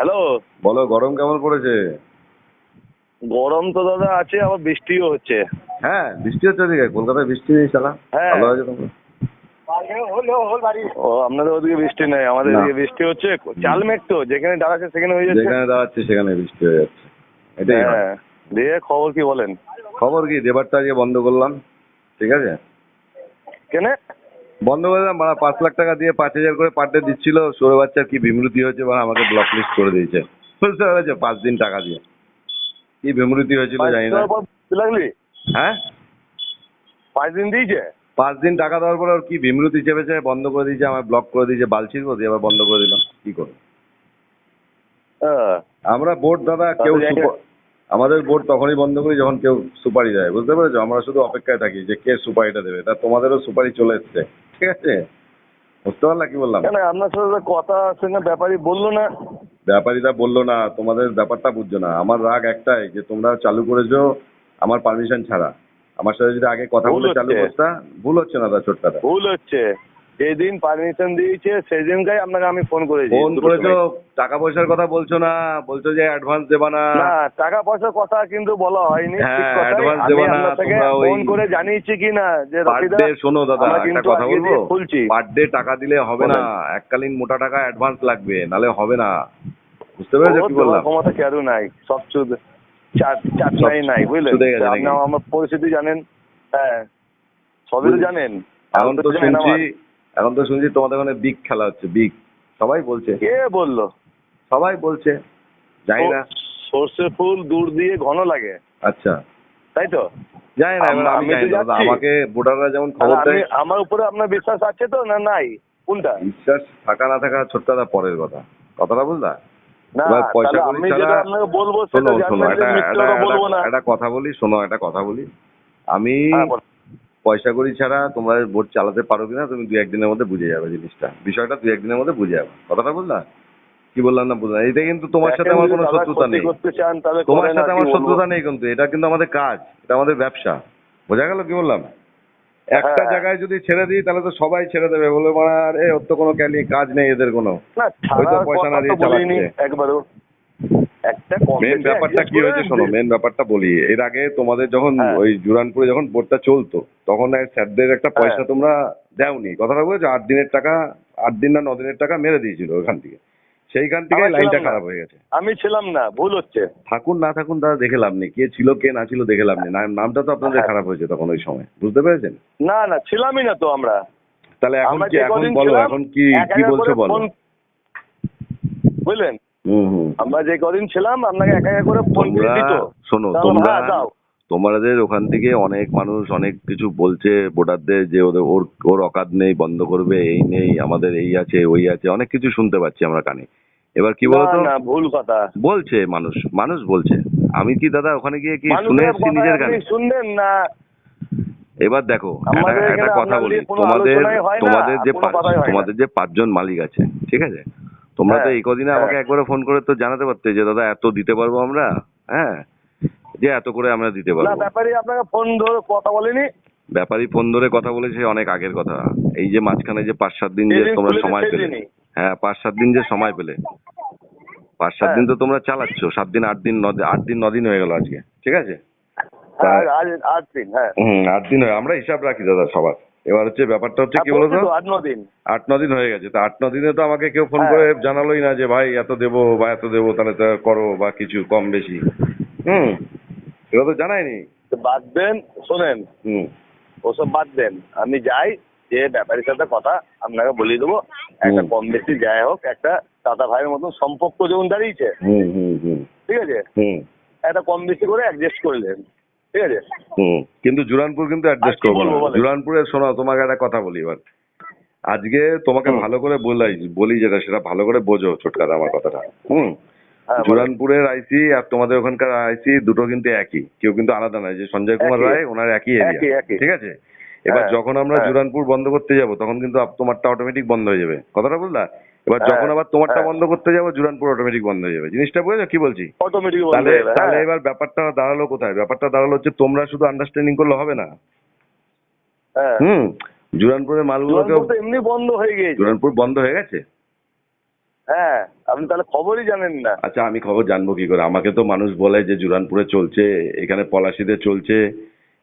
Hello? বলো গরম কেমন পড়েছে? গরম তো দাদা আছে আবার বৃষ্টিও হচ্ছে। হ্যাঁ বৃষ্টি হচ্ছে ওদিকে কলকাতায় বৃষ্টি নেই শালা। হ্যাঁ। ভালো আছে তোমরা ও আপনাদের ওদিকে বৃষ্টি নেই আমাদের এদিকে বৃষ্টি হচ্ছে চালমেঘ তো যেখানে দাঁড়াচ্ছে সেখানে হয়ে যাচ্ছে। যেখানে দাঁড়াচ্ছে সেখানে বৃষ্টি হয়ে যাচ্ছে। এটাই হ্যাঁ দিয়ে খবর কি বলেন? খবর কি দেবারটা আজকে বন্ধ করলাম ঠিক আছে? কেনে? বন্ধ করে দিলাম মানে পাঁচ লাখ টাকা দিয়ে পাঁচ হাজার করে পার ডে দিচ্ছিল সৌরভ বাচ্চার কি বিমৃতি হয়েছে মানে আমাকে ব্লক লিস্ট করে দিয়েছে। বুঝতে পেরেছ? পাঁচ দিন টাকা দিয়ে। কি বিমৃতি হয়েছিল জানি না। লাগলি? হ্যাঁ? পাঁচ দিন দিয়েছে? পাঁচ দিন টাকা দেওয়ার পরে ওর কি বিমৃতি চেপেছে বন্ধ করে দিয়েছে আমার ব্লক করে দিয়েছে বালছির দিয়ে আবার বন্ধ করে দিলাম। কি করব। আমরা ভোট দাদা কেউ আমাদের ভোট তখনই বন্ধ করি যখন কেউ সুপারি দেয়। বুঝতে পেরেছ? আমরা শুধু অপেক্ষায় থাকি যে কে সুপারিটা দেবে। তা তোমাদেরও সুপারি চলে এসছে। ঠিক আছে? বুঝতে পারলা কি বললাম? কেন আপনার সাথে কথা কথা সঙ্গে ব্যাপারই বলল না? ব্যাপারীরা বলল না তোমাদের ব্যাপারটা বুঝছ না। আমার রাগ একটাই যে তোমরা চালু করেছ আমার পারমিশন ছাড়া। আমার সাথে যদি আগে কথা বলে চালু। করতা ভুল হচ্ছে না দা ছোট্টাটা। ভুল হচ্ছে। যেদিন পারমিশন দিয়েছে সেদিনকাই আপনাকে আমি ফোন করেছি। ফোন করেছ টাকা পয়সার কথা বলছো না বলছো যে অ্যাডভান্স দেবা না। না টাকা পয়সার কথা কিন্তু বলা হয়নি হ্যাঁ, কথাই। দেবো না, তোমরা ওই- ফোন করে জানিয়েছি কি না যে পার শোনো দাদা একটা কথা বলব? পার ডে টাকা দিলে হবে না এককালীন মোটা টাকা অ্যাডভান্স লাগবে নালে হবে না। বুঝতে পেরেছ কি বললাম? ক্ষমতা কেউ নাই সব চাট চাটনাই সব নাই বুঝলেন? আপনি আমার পরিস্থিতি জানেন হ্যাঁ সবই তো জানেন। এখন তো শুনছি। এখন তো শুনছি তোমাদের ওখানে বিগ খেলা হচ্ছে বিগ সবাই বলছে। কে বলল? সবাই বলছে। জানি না। সর্ষে ফুল দূর দিয়ে ঘন লাগে। আচ্ছা। তাই তো? জানি না এবার আমি আমি জানি না আমাকে ভোটাররা যেমন খবর দেয় আমার উপরে আপনার বিশ্বাস আছে তো না নাই? কোনটা বিশ্বাস থাকা না থাকা ছোট্ট দা পরের কথা। কথাটা বুঝলা? পয়সা তাহলে ছাড়া- আপনাকে বলব শোনো শোনো একটা কথা বলি শোনো একটা কথা বলি। আমি হ্যাঁ। পয়সা করি ছাড়া তোমরা ভোট চালাতে পারো কিনা তুমি দু একদিনের মধ্যে বুঝে যাবে জিনিসটা। বিষয়টা দু একদিনের মধ্যে বুঝে যাবে। কথাটা বুঝলা কি বললাম না বুঝলাম? এটা কিন্তু তোমার সাথে আমার কোনো শত্রুতা নেই। তোমার সাথে আমার। শত্রুতা নেই কিন্তু এটা কিন্তু আমাদের কাজ এটা আমাদের ব্যবসা। বোঝা গেল কি বললাম? একটা হ্যাঁ। জায়গায় যদি ছেড়ে দিই তাহলে তো সবাই ছেড়ে দেবে। বলে মানে আরে ওর তো কোনো কাজ নেই এদের কোনো। পয়সা না দিয়ে চালাচ্ছে। একটা মেন ব্যাপারটা কি হয়েছে শোনো মেন ব্যাপারটা বলি এর আগে তোমাদের যখন হ্যাঁ। ওই জুরানপুরে যখন ভোটটা চলতো তখন স্যারদের একটা পয়সা হ্যাঁ। তোমরা দেওনি। কথাটা বলেছ আট দিনের টাকা আট দিন না দিনের টাকা মেরে দিয়েছিল ওখান থেকে। সেইখান থেকে লাইনটা খারাপ হয়ে গেছে। আমি ছিলাম না ভুল হচ্ছে। থাকুন না থাকুন তারা দেখে লাভ নেই। কে ছিল কে না ছিল দেখে লাভ নেই। নামটা তো আপনাদের হ্যাঁ। খারাপ হয়েছে তখন ওই সময়। বুঝতে পেরেছেন? না না ছিলামই না তো আমরা। তাহলে এখন কি এখন বলো এখন কি কি বলছো বলো। বুঝলেন? আমরা যে কদিন ছিলাম আপনাকে একা একা করে ফোন করে দিত শোনো তোমরা হ্যাঁ, তোমাদের ওখান থেকে অনেক মানুষ অনেক কিছু বলছে ভোটারদের যে ওদের ওর ওর অকাত নেই বন্ধ করবে এই নেই আমাদের এই আছে ওই আছে অনেক কিছু শুনতে পাচ্ছি আমরা কানে। এবার কি বলতো? না, ভুল কথা। বলছে মানুষ মানুষ বলছে। আমি কি দাদা ওখানে গিয়ে কি শুনে এসেছি নিজের কানে? শুনবেন না। এবার দেখো একটা কথা বলি। তোমাদের তোমাদের যে তোমাদের যে পাঁচজন মালিক আছে ঠিক আছে? তোমরা তো হ্যাঁ, এই কদিনে আমাকে হ্যাঁ। একবারে ফোন করে তো জানাতে পারতে যে দাদা এত দিতে পারব আমরা? হ্যাঁ যে এত করে আমরা দিতে না পারব। ব্যাপারে আপনাকে ফোন ধরে কথা বলিনি। ব্যাপারী ফোন ধরে কথা বলেছে অনেক আগের কথা। এই যে মাঝখানে যে পাঁচ সাত দিন যে তোমরা সময় পেলে। হ্যাঁ পাঁচ সাত দিন যে সময় পেলে। পাঁচ সাত। দিন তো তোমরা চালাচ্ছ সাত দিন আট দিন আট দিন ন দিন হয়ে গেল আজকে ঠিক আছে? হ্যাঁ, আজ দিন হ্যাঁ। হুম আট দিন হয়ে আমরা হিসাব রাখি দাদা সবার। এবার হচ্ছে ব্যাপারটা হচ্ছে কি বলতো? আট ন দিন। আট ন দিন হয়ে গেছে। তো আট ন দিনে তো আমাকে কেউ ফোন হ্যাঁ। করে জানালোই না যে ভাই এত দেবো বা এত দেবো তাহলে তো করো বা কিছু কম বেশি। হুম। এগুলো তো জানায়নি। বাদ দেন শোনেন। হুম। ওসব বাদ দেন। আমি যাই যে ব্যাপারীর সাথে কথা আপনাকে বলিয়ে দেবো। একটা কম বেশি যাই হোক একটা দাদা ভাইয়ের মতন সম্পর্ক যেমন দাঁড়িয়েছে। হুম হুম হুম। ঠিক আছে? হুম। একটা কম বেশি করে অ্যাডজাস্ট করলেন ঠিক আছে? হুম। কিন্তু জুরানপুর কিন্তু অ্যাডজাস্ট করব না। জুরানপুরে শোনো তোমাকে একটা কথা বলি এবার। আজকে তোমাকে ভালো করে বলাই বলি যেটা সেটা ভালো করে বোঝো ছোটকাদা আমার কথাটা। হুম? হ্যাঁ জুরানপুরের আইসি আর তোমাদের ওখানকার আইসি দুটো কিন্তু একই। কেউ কিন্তু আলাদা নয় যে সঞ্জয় কুমার রায় ওনার একই এরিয়া ঠিক আছে? এবার হ্যাঁ, যখন আমরা হ্যাঁ। জুরানপুর বন্ধ করতে যাব তখন কিন্তু তোমারটা অটোমেটিক বন্ধ হয়ে যাবে। কথাটা বুঝলা? এবার হ্যাঁ, যখন আবার তোমারটা হ্যাঁ। বন্ধ করতে যাব জুরানপুর অটোমেটিক বন্ধ হয়ে যাবে। জিনিসটা বুঝেছ? কি বলছি? অটোমেটিক তাহলে তাহলে হ্যাঁ। এবার ব্যাপারটা দাঁড়াল কোথায়? ব্যাপারটা দাঁড়াল হচ্ছে তোমরা শুধু আন্ডারস্ট্যান্ডিং করলে হবে না। হ্যাঁ। হুম জুরানপুরের মালগুলোকে এমনি বন্ধ হয়ে গিয়েছে। জুরানপুর বন্ধ হয়ে গেছে? হ্যাঁ আপনি তাহলে খবরই জানেন না। আচ্ছা আমি খবর জানব কি করে? আমাকে তো মানুষ বলে যে জুরানপুরে চলছে এখানে পলাশিতে চলছে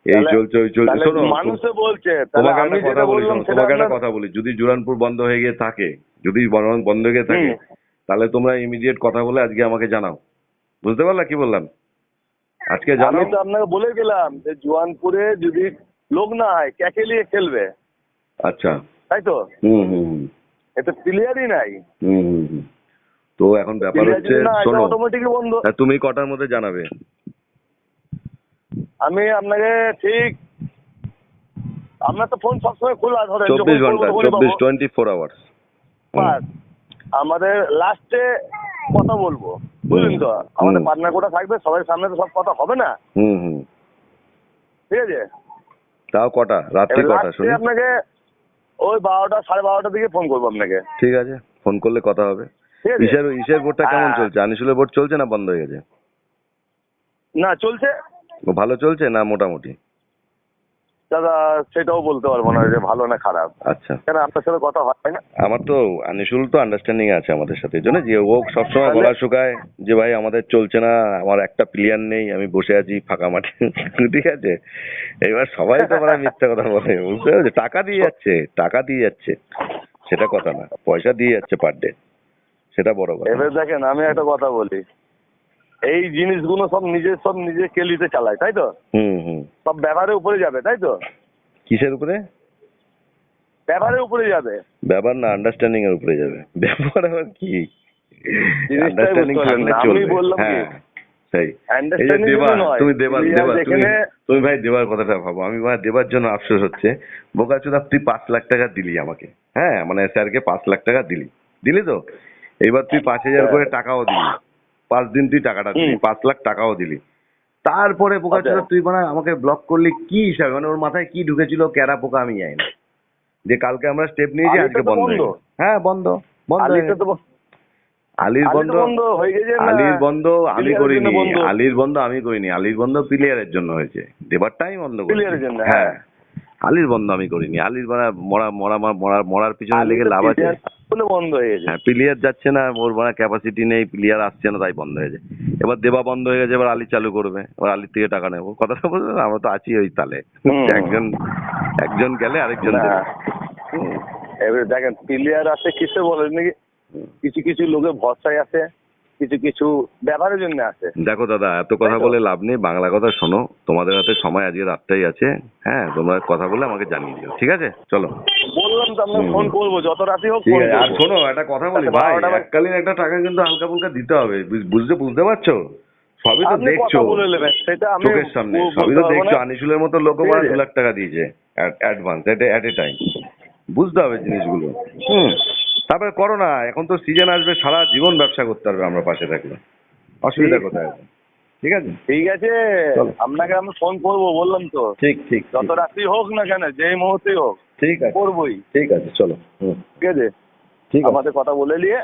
এই চলছে ওই চলছে। শোনো মানুষে বলছে তোমাকে আমি কথা বলি তোমাকে একটা কথা বলি। যদি জুরানপুর বন্ধ হয়ে গিয়ে থাকে যদি বন- বন্ধ হয়ে থাকে তাহলে তোমরা ইমিডিয়েট কথা বলে আজকে আমাকে জানাও। বুঝতে পারলা কি বললাম? আজকে জানাও তো আপনাকে বলে গেলাম যে জোয়ানপুরে যদি লোক না হয় ক্যাকে নিয়ে খেলবে? আচ্ছা। তাই তো? হুম হুম হুম। এতে প্লেয়ারই নাই। হুম হুম হুম। তো এখন ব্যাপার হচ্ছে শোনো। তুমি কটার মধ্যে জানাবে? আমি আপনাকে ঠিক আপনার তো ফোন সবসময় খোলা ধরে চব্বিশ ঘণ্টা চব্বিশ। টোয়েন্টি ফোর আওয়ার্স বাস আমাদের লাস্টে কথা বলব বুঝলেন তো? আমাদের পার্টনার কোটা থাকবে সবার সামনে তো সব কথা হবে না? ঠিক আছে? তাও কটা? রাত্রি কটা শুনি। আপনাকে ওই বারোটা সাড়ে বারোটার দিকে ফোন করব আপনাকে। ঠিক আছে ফোন করলে কথা হবে। ইসের ইসের বোর্ডটা কেমন। চলছে? আনিসুলের বোর্ড চলছে না বন্ধ হয়ে গেছে? না চলছে। ভালো চলছে না মোটামুটি? দাদা সেটাও বলতে পারব না যে ভালো না খারাপ। আচ্ছা। কেন আপনার সাথে কথা হয় না? আমার তো আনিসুল তো আন্ডারস্ট্যান্ডিং আছে আমাদের সাথে জন্য যে ও সবসময় গলা শুকায় যে ভাই আমাদের চলছে না আমার একটা প্লেয়ার নেই আমি বসে আছি ফাঁকা মাঠে। ঠিক আছে? এবার সবাই তো মানে মিথ্যা কথা বলে বুঝতে পারছ? টাকা দিয়ে যাচ্ছে টাকা দিয়ে যাচ্ছে। সেটা কথা না পয়সা দিয়ে যাচ্ছে পার ডে সেটা বড় কথা। এবার দেখেন আমি একটা কথা বলি। এই জিনিসগুলো সব নিজে সব নিজে কেলিতে চালায় তাই তো? হুম হুম। সব ব্যবহারের উপরে যাবে তাই তো? কিসের উপরে? ব্যবহারের উপরে যাবে। ব্যাপার না আন্ডারস্ট্যান্ডিং এর উপরে যাবে। ব্যাপার আবার কি? আন্ডারস্ট্যান্ডিং থাকলে চলবে? হ্যাঁ সেই। তুমি দেবার প্লেয়ার তুমি তুমি ভাই দেবার কথাটা ভাবো। আমি ভাই দেবার জন্য আফসোস হচ্ছে। বোকাচোদা তুই পাঁচ লাখ টাকা দিলি আমাকে। হ্যাঁ মানে স্যারকে পাঁচ লাখ টাকা দিলি। দিলি তো? এইবার তুই পাঁচ হাজার করে টাকাও দিলি। পাঁচ দিন তুই টাকাটা দিলি পাঁচ লাখ টাকাও দিলি। তারপরে বোকাচোদা আচ্ছা। তুই মানে আমাকে ব্লক করলি কি হিসাবে? মানে ওর মাথায় কি ঢুকেছিল ক্যারা পোকা আমি জানি না। যে কালকে আমরা স্টেপ নিয়েছি আজকে বন্ধ হয়ে। হ্যাঁ বন্ধ বন্ধ আলির বন্ধ হয়ে আলির বন্ধ আমি করিনি। আলির বন্ধ আমি করিনি। আলির বন্ধ প্লেয়ারের জন্য হয়েছে। দেবারটাই বন্ধ করেছি। হ্যাঁ। হ্যাঁ। আলির বন্ধ আমি করিনি। আলির মানে মরা মরা মরা মরার পিছনে লেগে লাভ আছে। বন্ধ হয়ে গেছে হ্যাঁ প্লেয়ার যাচ্ছে না ওর মানে ক্যাপাসিটি নেই প্লেয়ার আসছে না তাই বন্ধ হয়ে হয়েছে এবার দেবা বন্ধ হয়ে গেছে এবার আলি চালু করবে। এবার আলির থেকে টাকা নেব। কথাটা বলতে আমরা তো আছি ওই তালে। একজন একজন গেলে আরেকজন। এবার দেখেন প্লেয়ার আছে কিসে বলেন নাকি কিছু কিছু লোকে ভরসায় আছে কিছু কিছু ব্যবহারের জন্য আছে। দেখো দাদা এত কথা বলে লাভ নেই বাংলা কথা শোনো। তোমাদের হাতে সময় আজকে রাতটাই আছে। হ্যাঁ তোমরা কথা বলে আমাকে জানিয়ে দিও ঠিক আছে? চলো। বললাম তো হুম। ফোন করব যত রাতে হোক আর শোনো একটা কথা বলি ভাই এককালীন একটা টাকা কিন্তু হালকা ফুলকা দিতে হবে বুঝ- বুঝতে বুঝতে পারছ? সবই তো দেখছ। চোখের সামনে সবই তো দেখছ আনিসুলের মতো লোক ঠিক দু লাখ টাকা দিয়েছে অ্যাডভান্স এট এ টাইম বুঝতে হবে জিনিসগুলো। হুম। তারপরে করো না এখন তো সিজন আসবে সারা জীবন ব্যবসা করতে পারবে আমরা পাশে থাকলে। অসুবিধা। কোথায়? আছে? ঠিক আছে? ঠিক আছে। আপনাকে আমি ফোন করব বললাম তো। ঠিক ঠিক যত রাত্রি হোক না কেন যেই মুহূর্তেই হোক ঠিক আছে। করবোই। ঠিক আছে চলো। হুম। ঠিক আছে। ঠিক আমাদের কথা বলে নিয়ে